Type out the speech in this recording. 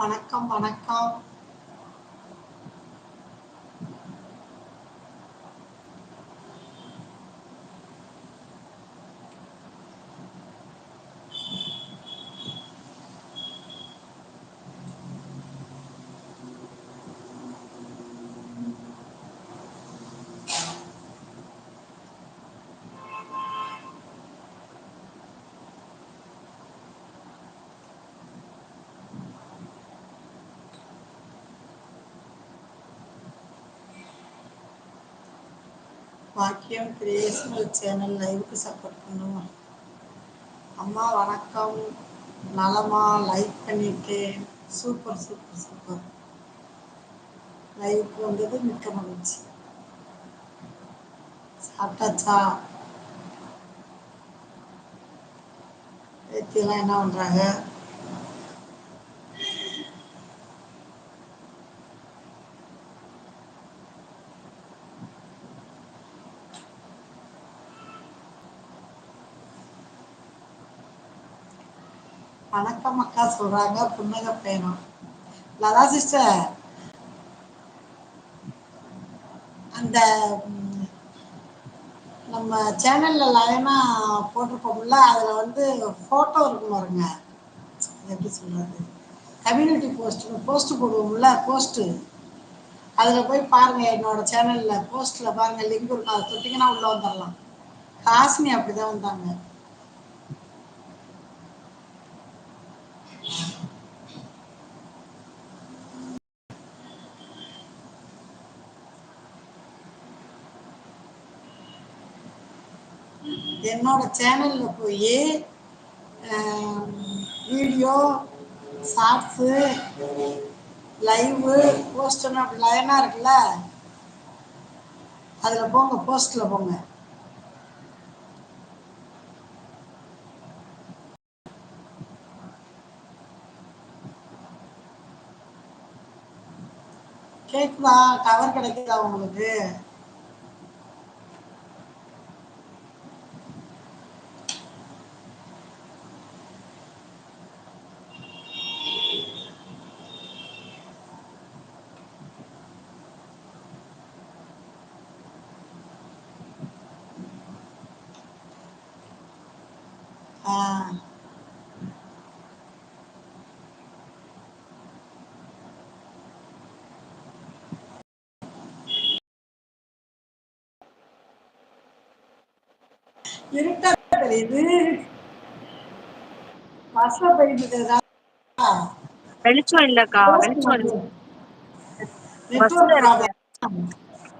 வணக்கம் வணக்கம். பாக்கியம் கிரியேஷனல் சேனல் லைவுக்கு சப்போர்ட் பண்ணுவோம். அம்மா வணக்கம். நலமா லைக் பண்ணிட்டேன் சூப்பர் சூப்பர் சூப்பர் லைவுக்கு வந்தது மிக்க மகிழ்ச்சி. சாப்பிட்டாச்சா? பேத்தியெல்லாம் என்ன பண்ணுறாங்க வணக்கம் அக்கா சொல்கிறாங்க புன்னக பயணம் லதா சிஸ்டர் அந்த நம்ம சேனல்ல லயனா போட்டிருப்போம்ல அதில் வந்து ஃபோட்டோ இருக்கும் பாருங்க. எப்படி சொல்றது? கம்யூனிட்டி போஸ்ட் போஸ்ட் போடுவோம்ல போஸ்ட்டு அதில் போய் பாருங்க என்னோட சேனலில் போஸ்ட்டில் பாருங்க லிங்க் இருக்கும் அதை தொட்டிங்கன்னா உள்ளே வந்துடலாம் காசினி அப்படி தான் வந்தாங்க. என்னோட சேனலில் போய் வீடியோ ஷார்ட்ஸு லைவு போஸ்ட்னு அப்படி லைனாக இருக்குல்ல அதில் போங்க போஸ்ட்டில் போங்க. கேட்குதா கவர் கிடைக்குதா உங்களுக்கு? இருட்டா தெரியுது போயிட்டு இருக்கிறதா வெளிச்சம் இல்லக்கா வெளிச்சம்